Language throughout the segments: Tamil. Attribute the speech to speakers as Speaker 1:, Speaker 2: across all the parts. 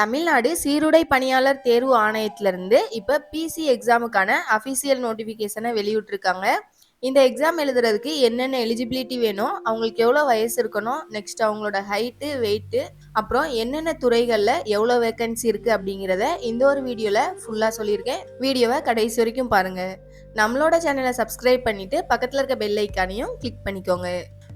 Speaker 1: தமிழ்நாடு சீருடை பணியாளர் தேர்வு ஆணையத்திலிருந்து இப்போ பிசி எக்ஸாமுக்கான அஃபிஷியல் நோட்டிஃபிகேஷனை வெளியிட்டிருக்காங்க இந்த எக்ஸாம் எழுதுறதுக்கு என்னென்ன எலிஜிபிலிட்டி வேணும் அவங்களுக்கு எவ்வளோ வயசு இருக்கணும் நெக்ஸ்ட் அவங்களோட ஹைட்டு வெயிட்டு அப்புறம் என்னென்ன துறைகளில் எவ்வளோ வேக்கன்சி இருக்குது அப்படிங்கிறத இந்த ஒரு வீடியோவில் ஃபுல்லாக சொல்லியிருக்கேன் வீடியோவை கடைசி வரைக்கும் பாருங்கள் நம்மளோட சேனலை சப்ஸ்கிரைப் பண்ணிவிட்டு பக்கத்தில் இருக்க பெல் ஐக்கானையும் கிளிக் பண்ணிக்கோங்க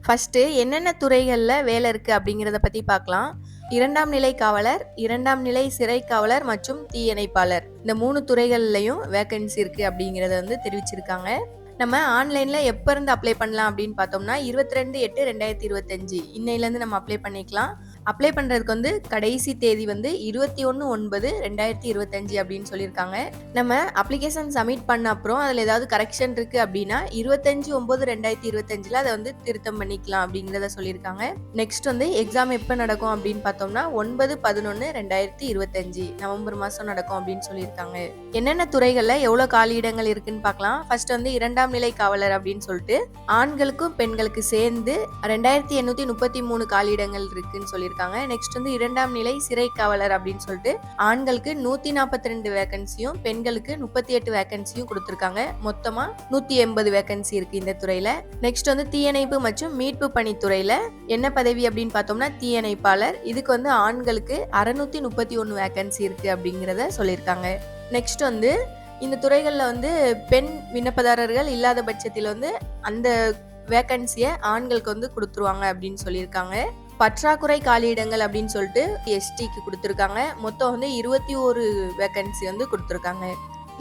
Speaker 1: ஃபஸ்ட்டு என்னென்ன துறைகளில் வேலை இருக்குது அப்படிங்கிறத பற்றி பார்க்கலாம் இரண்டாம் நிலை காவலர் இரண்டாம் நிலை சிறை காவலர் மற்றும் தீயணைப்பாளர் இந்த மூணு துறைகள்லையும் வேகன்சி இருக்குது அப்படிங்கிறத வந்து தெரிவிச்சிருக்காங்க நம்ம ஆன்லைனில் எப்ப இருந்து அப்ளை பண்ணலாம் அப்படின்னு பார்த்தோம்னா இருபத்தி ரெண்டு எட்டு ரெண்டாயிரத்தி இருபத்தஞ்சு இருந்து நம்ம அப்ளை பண்ணிக்கலாம் அப்ளை பண்ணுறதுக்கு வந்து கடைசி தேதி வந்து இருபத்தி ஒன்று ஒன்பது ரெண்டாயிரத்தி இருபத்தஞ்சு அப்படின்னு சொல்லியிருக்காங்க நம்ம அப்ளிகேஷன் சப்மிட் பண்ண அப்புறம் அதில் ஏதாவது கரெக்ஷன் இருக்குது அப்படின்னா இருபத்தஞ்சி ஒம்பது ரெண்டாயிரத்தி இருபத்தஞ்சில் அதை வந்து திருத்தம் பண்ணிக்கலாம் அப்படிங்கிறத சொல்லியிருக்காங்க நெக்ஸ்ட் வந்து எக்ஸாம் எப்போ நடக்கும் அப்படின்னு பார்த்தோம்னா ஒன்பது பதினொன்று ரெண்டாயிரத்தி இருபத்தஞ்சி நவம்பர் மாதம் நடக்கும் அப்படின்னு சொல்லியிருக்காங்க என்னென்ன துறைகளில் எவ்வளோ காலியிடங்கள் இருக்குதுன்னு பார்க்கலாம் ஃபர்ஸ்ட் வந்து இரண்டாம் நிலை காவலர் அப்படின்னு சொல்லிட்டு ஆண்களுக்கும் பெண்களுக்கு சேர்ந்து ரெண்டாயிரத்தி எண்ணூற்றி முப்பத்தி மூணு காலியிடங்கள் இருக்குதுன்னு சொல்லியிருக்காங்க சொல்லியிருக்காங்க நெக்ஸ்ட் வந்து இரண்டாம் நிலை சிறை காவலர் அப்படின்னு சொல்லிட்டு ஆண்களுக்கு நூத்தி நாற்பத்தி ரெண்டு வேகன்சியும் பெண்களுக்கு முப்பத்தி எட்டு வேகன்சியும் கொடுத்துருக்காங்க மொத்தமா நூத்தி எண்பது வேகன்சி இருக்கு இந்த துறையில நெக்ஸ்ட் வந்து தீயணைப்பு மற்றும் மீட்பு பணித்துறையில என்ன பதவி அப்படின்னு பார்த்தோம்னா தீயணைப்பாளர் இதுக்கு வந்து ஆண்களுக்கு அறுநூத்தி முப்பத்தி ஒன்று வேகன்சி இருக்கு அப்படிங்கிறத சொல்லியிருக்காங்க நெக்ஸ்ட் வந்து இந்த துறைகளில் வந்து பெண் விண்ணப்பதாரர்கள் இல்லாத பட்சத்தில் வந்து அந்த வேக்கன்சியை ஆண்களுக்கு வந்து கொடுத்துருவாங்க அப்படின்னு சொல்லியிருக்காங்க பற்றாக்குறை காலியிடங்கள் அப்படின்னு சொல்லிட்டு எஸ்டிக்கு கொடுத்துருக்காங்க மொத்தம் வந்து இருபத்தி ஒரு வேக்கன்சி வந்து கொடுத்துருக்காங்க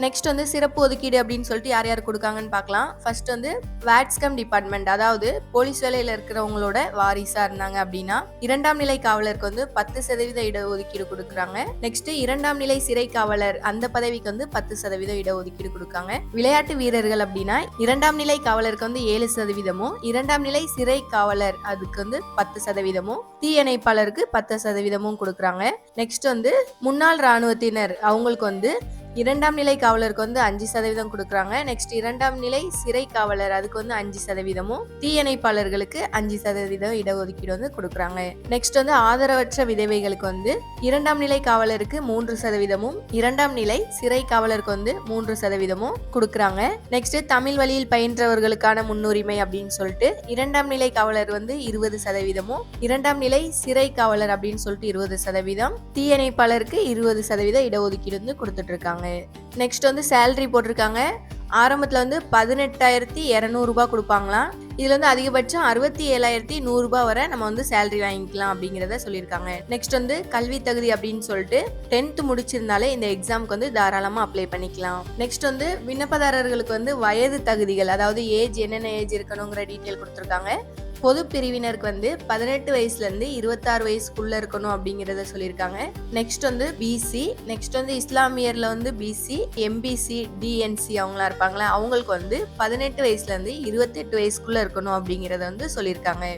Speaker 1: நெக்ஸ்ட் வந்து சிறப்பு ஒதுக்கீடு அப்படின்னு சொல்லிட்டு யார் யார் கொடுக்காங்கன்னு பார்க்கலாம் ஃபர்ஸ்ட் வந்து வேட்ஸ்கம் டிபார்ட்மெண்ட் அதாவது போலீஸ் வேலையில் இருக்கிறவங்களோட வாரிசாக இருந்தாங்க அப்படின்னா இரண்டாம் நிலை காவலருக்கு வந்து பத்து சதவீத இடஒதுக்கீடு கொடுக்குறாங்க நெக்ஸ்ட் இரண்டாம் நிலை சிறை காவலர் அந்த பதவிக்கு வந்து பத்து சதவீத இடஒதுக்கீடு கொடுக்காங்க விளையாட்டு வீரர்கள் அப்படின்னா இரண்டாம் நிலை காவலருக்கு வந்து ஏழு சதவீதமும் இரண்டாம் நிலை சிறை காவலர் அதுக்கு வந்து பத்து சதவீதமும் தீயணைப்பாளருக்கு பத்து சதவீதமும் கொடுக்குறாங்க நெக்ஸ்ட் வந்து முன்னாள் ராணுவத்தினர் அவங்களுக்கு வந்து இரண்டாம் நிலை காவலருக்கு வந்து அஞ்சு சதவீதம் கொடுக்குறாங்க நெக்ஸ்ட் இரண்டாம் நிலை சிறை காவலர் அதுக்கு வந்து அஞ்சு சதவீதமும் தீயணைப்பாளர்களுக்கு அஞ்சு சதவீதம் இடஒதுக்கீடு வந்து கொடுக்குறாங்க நெக்ஸ்ட் வந்து ஆதரவற்ற விதவைகளுக்கு வந்து இரண்டாம் நிலை காவலருக்கு மூன்று சதவீதமும் இரண்டாம் நிலை சிறை காவலருக்கு வந்து மூன்று சதவீதமும் கொடுக்குறாங்க நெக்ஸ்ட் தமிழ் வழியில் பயின்றவர்களுக்கான முன்னுரிமை அப்படின்னு சொல்லிட்டு இரண்டாம் நிலை காவலர் வந்து இருபது சதவீதமும் இரண்டாம் நிலை சிறை காவலர் அப்படின்னு சொல்லிட்டு இருபது சதவீதம் தீயணைப்பாளருக்கு இருபது சதவீத இடஒதுக்கீடு வந்து கொடுத்துட்டு இருக்காங்க கொடுத்துருக்காங்க நெக்ஸ்ட் வந்து சேலரி போட்டிருக்காங்க ஆரம்பத்தில் வந்து பதினெட்டாயிரத்தி இரநூறுபா கொடுப்பாங்களாம் இதில் வந்து அதிகபட்சம் அறுபத்தி ஏழாயிரத்தி நூறுரூபா வரை நம்ம வந்து சேலரி வாங்கிக்கலாம் அப்படிங்கிறத சொல்லியிருக்காங்க நெக்ஸ்ட் வந்து கல்வி தகுதி அப்படின்னு சொல்லிட்டு டென்த்து முடிச்சிருந்தாலே இந்த எக்ஸாமுக்கு வந்து தாராளமாக அப்ளை பண்ணிக்கலாம் நெக்ஸ்ட் வந்து விண்ணப்பதாரர்களுக்கு வந்து வயது தகுதிகள் அதாவது ஏஜ் என்னென்ன ஏஜ் இருக்கணுங்கிற டீட்டெயில் கொடுத்துருக்காங்க பொது பிரிவினருக்கு வந்து பதினெட்டு வயசுலேருந்து இருபத்தாறு வயசுக்குள்ளே இருக்கணும் அப்படிங்கிறத சொல்லியிருக்காங்க நெக்ஸ்ட் வந்து பிசி நெக்ஸ்ட் வந்து இஸ்லாமியரில் வந்து பிசி எம்பிசி டிஎன்சி அவங்களா இருப்பாங்களே அவங்களுக்கு வந்து பதினெட்டு வயசுலேருந்து இருபத்தெட்டு வயசுக்குள்ளே இருக்கணும் அப்படிங்கிறத வந்து சொல்லியிருக்காங்க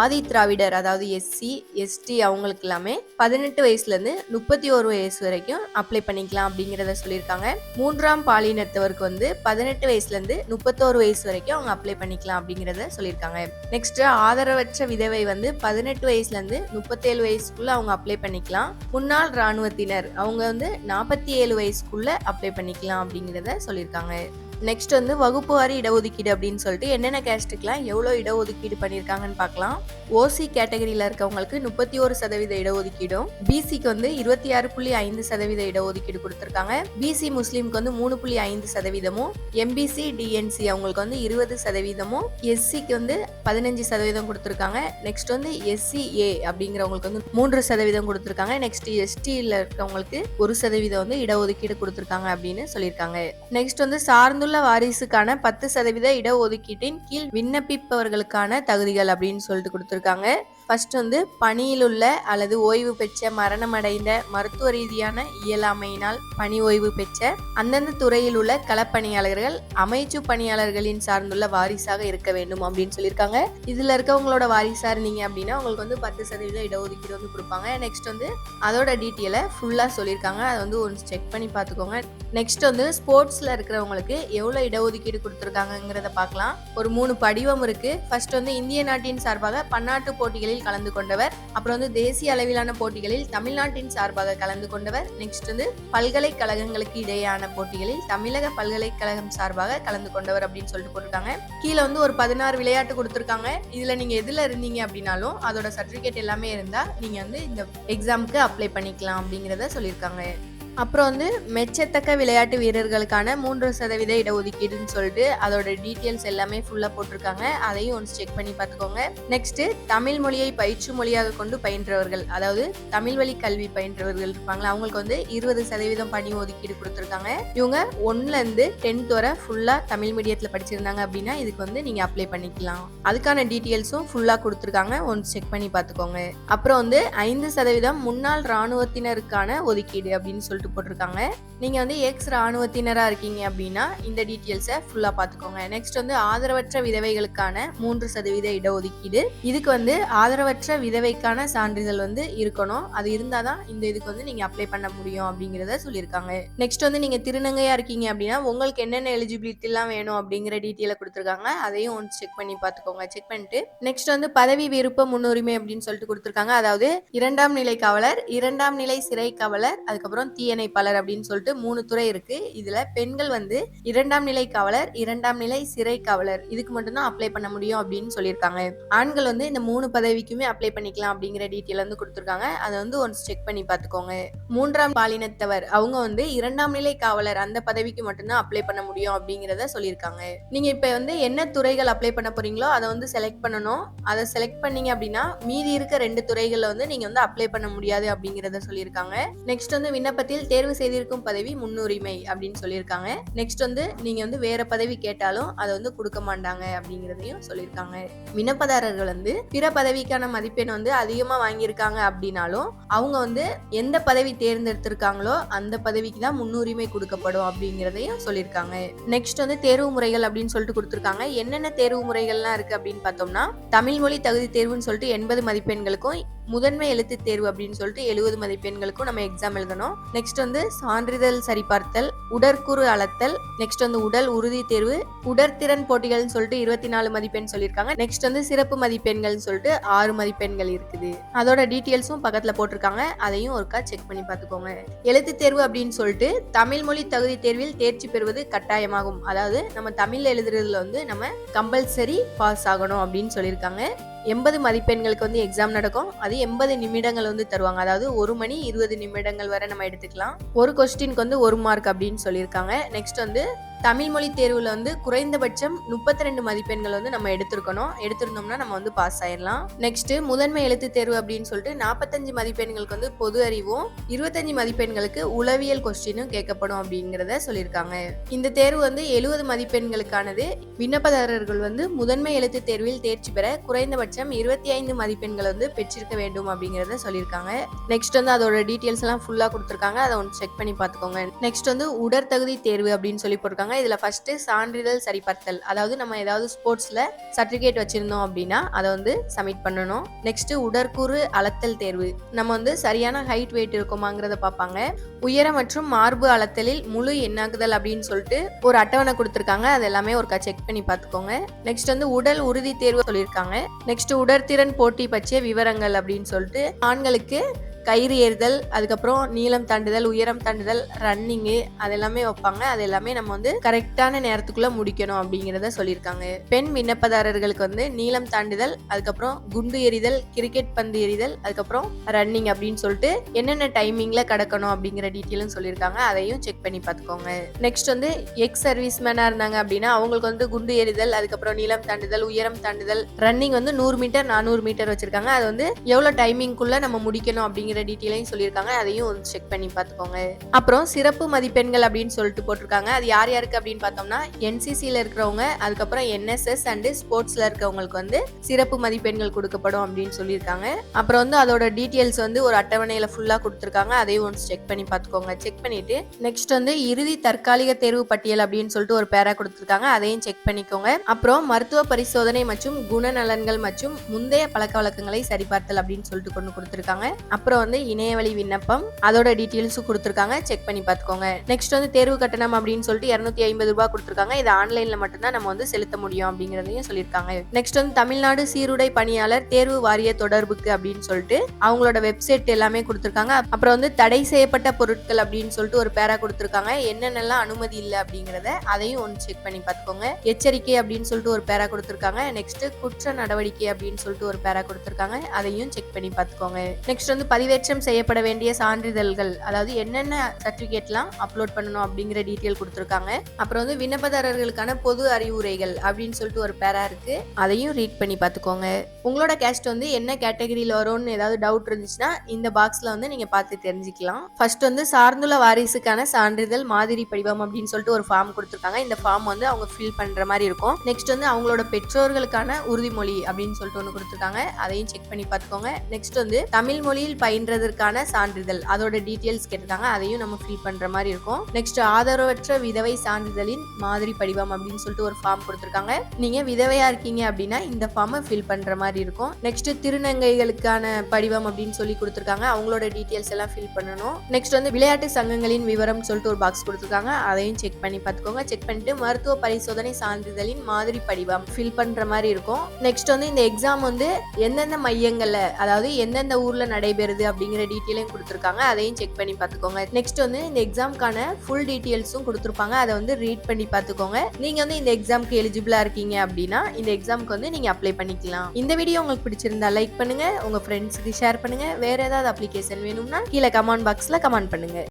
Speaker 1: ஆதி திராவிடர் அதாவது எஸ்சி எஸ்டி அவங்களுக்கு எல்லாமே பதினெட்டு வயசுலேருந்து முப்பத்தி ஒரு வயசு வரைக்கும் அப்ளை பண்ணிக்கலாம் அப்படிங்கிறத சொல்லியிருக்காங்க மூன்றாம் பாலினத்தவருக்கு வந்து பதினெட்டு வயசுலேருந்து முப்பத்தோரு வயசு வரைக்கும் அவங்க அப்ளை பண்ணிக்கலாம் அப்படிங்கிறத சொல்லியிருக்காங்க நெக்ஸ்ட் ஆதரவற்ற விதவை வந்து பதினெட்டு வயசுலேருந்து முப்பத்தேழு வயசுக்குள்ளே அவங்க அப்ளை பண்ணிக்கலாம் முன்னாள் இராணுவத்தினர் அவங்க வந்து நாற்பத்தி ஏழு வயசுக்குள்ளே அப்ளை பண்ணிக்கலாம் அப்படிங்கிறத சொல்லியிருக்காங்க நெக்ஸ்ட் வந்து வகுப்பு வாரி இடஒதுக்கீடு அப்படின்னு சொல்லிட்டு என்னென்ன கேஸ்ட்டுக்கெலாம் எவ்வளோ இடஒதுக்கீடு பண்ணியிருக்காங்கன்னு பார்க்கலாம் ஓசி கேட்டகரியில் இருக்கவங்களுக்கு முப்பத்தி ஒரு சதவீத இடஒதுக்கீடும் பிசிக்கு வந்து இருபத்தி ஆறு புள்ளி ஐந்து சதவீத இடஒதுக்கீடு கொடுத்துருக்காங்க பிசி முஸ்லீமுக்கு வந்து மூணு புள்ளி ஐந்து சதவீதமும் எம்பிசி டிஎன்சி அவங்களுக்கு வந்து இருபது சதவீதமும் எஸ்சிக்கு வந்து பதினஞ்சு சதவீதம் கொடுத்துருக்காங்க நெக்ஸ்ட் வந்து எஸ்சிஏ அப்படிங்கிறவங்களுக்கு வந்து மூன்று சதவீதம் கொடுத்துருக்காங்க நெக்ஸ்ட் எஸ்டியில் இருக்கிறவங்களுக்கு ஒரு சதவீதம் வந்து இடஒதுக்கீடு கொடுத்துருக்காங்க அப்படின்னு சொல்லியிருக்காங்க நெக்ஸ்ட் வந்து சார்ந்து பயனுள்ள வாரிசுக்கான பத்து சதவீத இடஒதுக்கீட்டின் கீழ் விண்ணப்பிப்பவர்களுக்கான தகுதிகள் அப்படின்னு சொல்லிட்டு கொடுத்துருக்காங்க ஃபஸ்ட் வந்து பணியில் உள்ள அல்லது ஓய்வு பெற்ற மரணமடைந்த மருத்துவ ரீதியான இயலாமையினால் பணி ஓய்வு பெற்ற அந்தந்த துறையில் உள்ள களப்பணியாளர்கள் அமைச்சு பணியாளர்களின் சார்ந்துள்ள வாரிசாக இருக்க வேண்டும் அப்படின்னு சொல்லியிருக்காங்க இதில் இருக்கவங்களோட வாரிசாக இருந்தீங்க அப்படின்னா உங்களுக்கு வந்து பத்து சதவீதம் இடஒதுக்கீடு வந்து கொடுப்பாங்க நெக்ஸ்ட் வந்து அதோட டீட்டெயிலை ஃபுல்லாக சொல்லியிருக்காங்க அதை வந்து ஒன்று செக் பண்ணி பார்த்துக்கோங்க நெக்ஸ்ட் வந்து ஸ்போர்ட்ஸில் இருக்கிறவங்களுக்கு எவ்வளோ இடஒதுக்கீடு கொடுத்துருக்காங்கங்கிறத பார்க்கலாம் ஒரு மூணு படிவம் இருக்குது ஃபர்ஸ்ட் வந்து இந்திய நாட்டின் சார்பாக பன்னாட்டு போட்டிகளில் போட்டிகளில் கலந்து கொண்டவர் அப்புறம் வந்து தேசிய அளவிலான போட்டிகளில் தமிழ்நாட்டின் சார்பாக கலந்து கொண்டவர் நெக்ஸ்ட் வந்து பல்கலைக்கழகங்களுக்கு இடையேயான போட்டிகளில் தமிழக பல்கலைக்கழகம் சார்பாக கலந்து கொண்டவர் அப்படின்னு சொல்லிட்டு போட்டிருக்காங்க கீழே வந்து ஒரு பதினாறு விளையாட்டு கொடுத்துருக்காங்க இதுல நீங்க எதுல இருந்தீங்க அப்படின்னாலும் அதோட சர்டிபிகேட் எல்லாமே இருந்தா நீங்க வந்து இந்த எக்ஸாமுக்கு அப்ளை பண்ணிக்கலாம் அப்படிங்கிறத சொல்லியிருக்காங்க அப்புறம் வந்து மெச்சத்தக்க விளையாட்டு வீரர்களுக்கான மூன்று சதவீத இடஒதுக்கீடுன்னு சொல்லிட்டு அதோட டீட்டெயில்ஸ் எல்லாமே ஃபுல்லாக போட்டிருக்காங்க அதையும் ஒன்ஸ் செக் பண்ணி பார்த்துக்கோங்க நெக்ஸ்ட்டு தமிழ் மொழியை பயிற்று மொழியாக கொண்டு பயின்றவர்கள் அதாவது தமிழ் வழி கல்வி பயின்றவர்கள் இருப்பாங்களா அவங்களுக்கு வந்து இருபது சதவீதம் பணி ஒதுக்கீடு கொடுத்துருக்காங்க இவங்க ஒன்னுலேருந்து டென்த் வரை ஃபுல்லாக தமிழ் மீடியத்தில் படிச்சிருந்தாங்க அப்படின்னா இதுக்கு வந்து நீங்கள் அப்ளை பண்ணிக்கலாம் அதுக்கான டீட்டெயில்ஸும் ஃபுல்லாக கொடுத்துருக்காங்க ஒன்ஸ் செக் பண்ணி பார்த்துக்கோங்க அப்புறம் வந்து ஐந்து சதவீதம் முன்னாள் ராணுவத்தினருக்கான ஒதுக்கீடு அப்படின்னு சொல்லிட்டு போஸ்ட் போட்டிருக்காங்க நீங்கள் வந்து எக்ஸ் இராணுவத்தினராக இருக்கீங்க அப்படின்னா இந்த டீட்டெயில்ஸை ஃபுல்லாக பார்த்துக்கோங்க நெக்ஸ்ட் வந்து ஆதரவற்ற விதவைகளுக்கான மூன்று சதவீத இடஒதுக்கீடு இதுக்கு வந்து ஆதரவற்ற விதவைக்கான சான்றிதழ் வந்து இருக்கணும் அது இருந்தால் தான் இந்த இதுக்கு வந்து நீங்கள் அப்ளை பண்ண முடியும் அப்படிங்கிறத சொல்லியிருக்காங்க நெக்ஸ்ட் வந்து நீங்கள் திருநங்கையாக இருக்கீங்க அப்படின்னா உங்களுக்கு என்னென்ன எலிஜிபிலிட்டிலாம் வேணும் அப்படிங்கிற டீட்டெயிலை கொடுத்துருக்காங்க அதையும் ஒன்று செக் பண்ணி பார்த்துக்கோங்க செக் பண்ணிட்டு நெக்ஸ்ட் வந்து பதவி விருப்ப முன்னுரிமை அப்படின்னு சொல்லிட்டு கொடுத்துருக்காங்க அதாவது இரண்டாம் நிலை காவலர் இரண்டாம் நிலை சிறை காவலர் அதுக்கப்புறம் தீய தீயணைப்பாளர் அப்படின்னு சொல்லிட்டு மூணு துறை இருக்கு இதுல பெண்கள் வந்து இரண்டாம் நிலை காவலர் இரண்டாம் நிலை சிறை காவலர் இதுக்கு மட்டும்தான் அப்ளை பண்ண முடியும் அப்படின்னு சொல்லியிருக்காங்க ஆண்கள் வந்து இந்த மூணு பதவிக்குமே அப்ளை பண்ணிக்கலாம் அப்படிங்கிற டீட்டெயில் வந்து கொடுத்துருக்காங்க அதை வந்து ஒன்ஸ் செக் பண்ணி பார்த்துக்கோங்க மூன்றாம் பாலினத்தவர் அவங்க வந்து இரண்டாம் நிலை காவலர் அந்த பதவிக்கு மட்டும்தான் அப்ளை பண்ண முடியும் அப்படிங்கிறத சொல்லியிருக்காங்க நீங்க இப்ப வந்து என்ன துறைகள் அப்ளை பண்ண போறீங்களோ அதை வந்து செலக்ட் பண்ணணும் அதை செலக்ட் பண்ணீங்க அப்படின்னா மீதி இருக்க ரெண்டு துறைகள்ல வந்து நீங்க வந்து அப்ளை பண்ண முடியாது அப்படிங்கிறத சொல்லியிருக்காங்க நெக்ஸ்ட் வந்து விண்ணப்பத்தில் தேர்வு செய்திருக்கும் பதவி முன்னுரிமை அப்படின்னு சொல்லியிருக்காங்க நெக்ஸ்ட் வந்து நீங்க வந்து வேற பதவி கேட்டாலும் அதை வந்து கொடுக்க மாட்டாங்க அப்படிங்கிறதையும் சொல்லியிருக்காங்க விண்ணப்பதாரர்கள் வந்து பிற பதவிக்கான மதிப்பெண் வந்து அதிகமா வாங்கியிருக்காங்க அப்படின்னாலும் அவங்க வந்து எந்த பதவி தேர்ந்தெடுத்திருக்காங்களோ அந்த பதவிக்கு தான் முன்னுரிமை கொடுக்கப்படும் அப்படிங்கிறதையும் சொல்லியிருக்காங்க நெக்ஸ்ட் வந்து தேர்வு முறைகள் அப்படின்னு சொல்லிட்டு கொடுத்துருக்காங்க என்னென்ன தேர்வு முறைகள்லாம் இருக்கு அப்படின்னு பார்த்தோம்னா தமிழ் மொழி தகுதி தேர்வுன்னு சொல்லிட்டு எண்பது மதிப்பெண்களுக்கும் முதன்மை எழுத்து தேர்வு அப்படின்னு சொல்லிட்டு எழுபது மதிப்பெண்களுக்கும் நம்ம எக்ஸாம் எழுதணும் நெக்ஸ்ட் வந்து சான்றிதழ் சரிபார்த்தல் உடற்குறு அளத்தல் நெக்ஸ்ட் வந்து உடல் உறுதி தேர்வு உடற்திறன் போட்டிகள்னு சொல்லிட்டு இருபத்தி நாலு மதிப்பெண் சொல்லியிருக்காங்க நெக்ஸ்ட் வந்து சிறப்பு மதிப்பெண்கள்னு சொல்லிட்டு ஆறு மதிப்பெண்கள் இருக்குது அதோட டீட்டெயில்ஸும் பக்கத்தில் போட்டிருக்காங்க அதையும் ஒருக்கா செக் பண்ணி பார்த்துக்கோங்க எழுத்து தேர்வு அப்படின்னு சொல்லிட்டு தமிழ் மொழி தகுதி தேர்வில் தேர்ச்சி பெறுவது கட்டாயமாகும் அதாவது நம்ம தமிழ்ல எழுதுறதுல வந்து நம்ம கம்பல்சரி பாஸ் ஆகணும் அப்படின்னு சொல்லியிருக்காங்க எண்பது மதிப்பெண்களுக்கு வந்து எக்ஸாம் நடக்கும் அது எண்பது நிமிடங்கள் வந்து தருவாங்க அதாவது ஒரு மணி இருபது நிமிடங்கள் வரை நம்ம எடுத்துக்கலாம் ஒரு கொஸ்டினுக்கு வந்து ஒரு மார்க் அப்படின்னு சொல்லியிருக்காங்க நெக்ஸ்ட் வந்து தமிழ் மொழி தேர்வில் வந்து குறைந்தபட்சம் முப்பத்தி ரெண்டு மதிப்பெண்கள் வந்து நம்ம எடுத்திருக்கணும் எடுத்திருந்தோம்னா நம்ம வந்து பாஸ் ஆயிடலாம் நெக்ஸ்ட் முதன்மை எழுத்து தேர்வு அப்படின்னு சொல்லிட்டு நாற்பத்தஞ்சு மதிப்பெண்களுக்கு வந்து பொது அறிவும் இருபத்தஞ்சு மதிப்பெண்களுக்கு உளவியல் கொஸ்டினும் கேட்கப்படும் அப்படிங்கிறத சொல்லியிருக்காங்க இந்த தேர்வு வந்து எழுபது மதிப்பெண்களுக்கானது விண்ணப்பதாரர்கள் வந்து முதன்மை எழுத்து தேர்வில் தேர்ச்சி பெற குறைந்தபட்சம் இருபத்தி ஐந்து மதிப்பெண்கள் வந்து பெற்றிருக்க வேண்டும் அப்படிங்கிறத சொல்லியிருக்காங்க நெக்ஸ்ட் வந்து அதோட டீட்டெயில்ஸ் எல்லாம் ஃபுல்லாக கொடுத்துருக்காங்க அதை ஒன்று செக் பண்ணி பார்த்துக்கோங்க நெக்ஸ்ட் வந்து உடற்தகுதி தேர்வு அப்படின்னு சொல்லி போட்டிருக்காங்க சொல்லியிருக்காங்க இதில் ஃபஸ்ட்டு சான்றிதழ் சரிபார்த்தல் அதாவது நம்ம ஏதாவது ஸ்போர்ட்ஸில் சர்டிஃபிகேட் வச்சுருந்தோம் அப்படின்னா அதை வந்து சப்மிட் பண்ணணும் நெக்ஸ்ட்டு உடற்கூறு அளத்தல் தேர்வு நம்ம வந்து சரியான ஹைட் வெயிட் இருக்குமாங்கிறத பார்ப்பாங்க உயர மற்றும் மார்பு அளத்தலில் முழு எண்ணாக்குதல் அப்படின்னு சொல்லிட்டு ஒரு அட்டவணை கொடுத்துருக்காங்க அது எல்லாமே ஒருக்கா செக் பண்ணி பார்த்துக்கோங்க நெக்ஸ்ட் வந்து உடல் உறுதி தேர்வு சொல்லியிருக்காங்க நெக்ஸ்ட் உடற்திறன் போட்டி பற்றிய விவரங்கள் அப்படின்னு சொல்லிட்டு ஆண்களுக்கு கயிறு ஏறுதல் அதுக்கப்புறம் நீளம் தாண்டுதல் உயரம் தாண்டுதல் ரன்னிங்கு அதெல்லாமே வைப்பாங்க அது எல்லாமே நம்ம வந்து கரெக்டான நேரத்துக்குள்ள முடிக்கணும் அப்படிங்கிறத சொல்லியிருக்காங்க பெண் விண்ணப்பதாரர்களுக்கு வந்து நீளம் தாண்டுதல் அதுக்கப்புறம் குண்டு எறிதல் கிரிக்கெட் பந்து எறிதல் அதுக்கப்புறம் ரன்னிங் அப்படின்னு சொல்லிட்டு என்னென்ன டைமிங்ல கடக்கணும் அப்படிங்கிற டீட்டெயிலும் சொல்லியிருக்காங்க அதையும் செக் பண்ணி பார்த்துக்கோங்க நெக்ஸ்ட் வந்து எக்ஸ் சர்வீஸ் மேனாக இருந்தாங்க அப்படின்னா அவங்களுக்கு வந்து குண்டு எறிதல் அதுக்கப்புறம் நீளம் தாண்டுதல் உயரம் தாண்டுதல் ரன்னிங் வந்து நூறு மீட்டர் நானூறு மீட்டர் வச்சிருக்காங்க அது வந்து எவ்வளோ டைமிங்குள்ள நம்ம முடிக்கணும் அப்படிங்கிற அப்படிங்கிற டீட்டெயிலையும் சொல்லியிருக்காங்க அதையும் வந்து செக் பண்ணி பார்த்துக்கோங்க அப்புறம் சிறப்பு மதிப்பெண்கள் அப்படின்னு சொல்லிட்டு போட்டிருக்காங்க அது யார் யாருக்கு அப்படின்னு பார்த்தோம்னா என்சிசியில் இருக்கிறவங்க அதுக்கப்புறம் என்எஸ்எஸ் அண்டு ஸ்போர்ட்ஸில் இருக்கிறவங்களுக்கு வந்து சிறப்பு மதிப்பெண்கள் கொடுக்கப்படும் அப்படின்னு சொல்லியிருக்காங்க அப்புறம் வந்து அதோட டீட்டெயில்ஸ் வந்து ஒரு அட்டவணையில் ஃபுல்லாக கொடுத்துருக்காங்க அதையும் ஒன்ஸ் செக் பண்ணி பார்த்துக்கோங்க செக் பண்ணிட்டு நெக்ஸ்ட் வந்து இறுதி தற்காலிக தேர்வு பட்டியல் அப்படின்னு சொல்லிட்டு ஒரு பேரா கொடுத்துருக்காங்க அதையும் செக் பண்ணிக்கோங்க அப்புறம் மருத்துவ பரிசோதனை மற்றும் குணநலன்கள் மற்றும் முந்தைய பழக்க வழக்கங்களை சரிபார்த்தல் அப்படின்னு சொல்லிட்டு கொண்டு கொடுத்துருக்காங்க அப்புறம் வந்து இணையவழி விண்ணப்பம் அதோட டீட்டெயில்ஸும் கொடுத்துருக்காங்க செக் பண்ணி பார்த்துக்கோங்க நெக்ஸ்ட் வந்து தேர்வு கட்டணம் அப்படின்னு சொல்லிட்டு இரநூத்தி ஐம்பது ரூபாய் கொடுத்துருக்காங்க இது ஆன்லைனில் மட்டும்தான் நம்ம வந்து செலுத்த முடியும் அப்படிங்கிறதையும் சொல்லியிருக்காங்க நெக்ஸ்ட் வந்து தமிழ்நாடு சீருடை பணியாளர் தேர்வு வாரிய தொடர்புக்கு அப்படின்னு சொல்லிட்டு அவங்களோட வெப்சைட் எல்லாமே கொடுத்துருக்காங்க அப்புறம் வந்து தடை செய்யப்பட்ட பொருட்கள் அப்படின்னு சொல்லிட்டு ஒரு பேரா கொடுத்துருக்காங்க என்னென்னலாம் அனுமதி இல்லை அப்படிங்கிறத அதையும் ஒன்று செக் பண்ணி பார்த்துக்கோங்க எச்சரிக்கை அப்படின்னு சொல்லிட்டு ஒரு பேரா கொடுத்துருக்காங்க நெக்ஸ்ட் குற்ற நடவடிக்கை அப்படின்னு சொல்லிட்டு ஒரு பேரா கொடுத்துருக்காங்க அதையும் செக் பண்ணி பார்த்துக்கோங்க நெக்ஸ்ட் வந்து பதிவேற்றம் செய்யப்பட வேண்டிய சான்றிதழ்கள் அதாவது என்னென்ன சர்டிஃபிகேட்லாம் அப்லோட் பண்ணணும் அப்படிங்கிற டீட்டெயில் கொடுத்துருக்காங்க அப்புறம் வந்து விண்ணப்பதாரர்களுக்கான பொது அறிவுரைகள் அப்படின்னு சொல்லிட்டு ஒரு பேரா இருக்கு அதையும் ரீட் பண்ணி பார்த்துக்கோங்க உங்களோட கேஸ்ட் வந்து என்ன கேட்டகரியில் வரும்னு ஏதாவது டவுட் இருந்துச்சுன்னா இந்த பாக்ஸில் வந்து நீங்கள் பார்த்து தெரிஞ்சுக்கலாம் ஃபர்ஸ்ட் வந்து சார்ந்துள்ள வாரிசுக்கான சான்றிதழ் மாதிரி படிவம் அப்படின்னு சொல்லிட்டு ஒரு ஃபார்ம் கொடுத்துருக்காங்க இந்த ஃபார்ம் வந்து அவங்க ஃபில் பண்ணுற மாதிரி இருக்கும் நெக்ஸ்ட் வந்து அவங்களோட பெற்றோர்களுக்கான உறுதிமொழி அப்படின்னு சொல்லிட்டு ஒன்று கொடுத்துருக்காங்க அதையும் செக் பண்ணி பார்த்துக்கோங்க நெக்ஸ்ட் வந்து தமிழ் மொழியில் பயிர் பயின்றதற்கான சான்றிதழ் அதோட டீட்டெயில்ஸ் கேட்டிருக்காங்க அதையும் நம்ம ஃபில் பண்ணுற மாதிரி இருக்கும் நெக்ஸ்ட் ஆதரவற்ற விதவை சான்றிதழின் மாதிரி படிவம் அப்படின்னு சொல்லிட்டு ஒரு ஃபார்ம் கொடுத்துருக்காங்க நீங்க விதவையா இருக்கீங்க அப்படின்னா இந்த ஃபார்மை ஃபில் பண்ற மாதிரி இருக்கும் நெக்ஸ்ட் திருநங்கைகளுக்கான படிவம் அப்படின்னு சொல்லி கொடுத்துருக்காங்க அவங்களோட டீட்டெயில்ஸ் எல்லாம் ஃபில் பண்ணணும் நெக்ஸ்ட் வந்து விளையாட்டு சங்கங்களின் விவரம் சொல்லிட்டு ஒரு பாக்ஸ் கொடுத்துருக்காங்க அதையும் செக் பண்ணி பார்த்துக்கோங்க செக் பண்ணிட்டு மருத்துவ பரிசோதனை சான்றிதழின் மாதிரி படிவம் ஃபில் பண்ற மாதிரி இருக்கும் நெக்ஸ்ட் வந்து இந்த எக்ஸாம் வந்து எந்தெந்த மையங்கள்ல அதாவது எந்தெந்த ஊர்ல நடைபெறுது அப்படிங்கிற டீட்டெயிலையும் கொடுத்துருக்காங்க அதையும் செக் பண்ணி பார்த்துக்கோங்க நெக்ஸ்ட் வந்து இந்த எக்ஸாம்க்கான ஃபுல் டீட்டெயில்ஸும் கொடுத்துருப்பாங்க அதை வந்து ரீட் பண்ணி பார்த்துக்கோங்க நீங்கள் வந்து இந்த எக்ஸாம்க்கு எலிஜிபிளாக இருக்கீங்க அப்படின்னா இந்த எக்ஸாம்க்கு வந்து நீங்கள் அப்ளை பண்ணிக்கலாம் இந்த வீடியோ உங்களுக்கு பிடிச்சிருந்தா லைக் பண்ணுங்கள் உங்கள் ஃப்ரெண்ட்ஸுக்கு ஷேர் பண்ணுங்கள் வேறு ஏதாவது அப்ளிகேஷன் வேணும்னா கீழே கமெண்ட் பாக்ஸில் கமெண்ட் பண்ணுங்கள்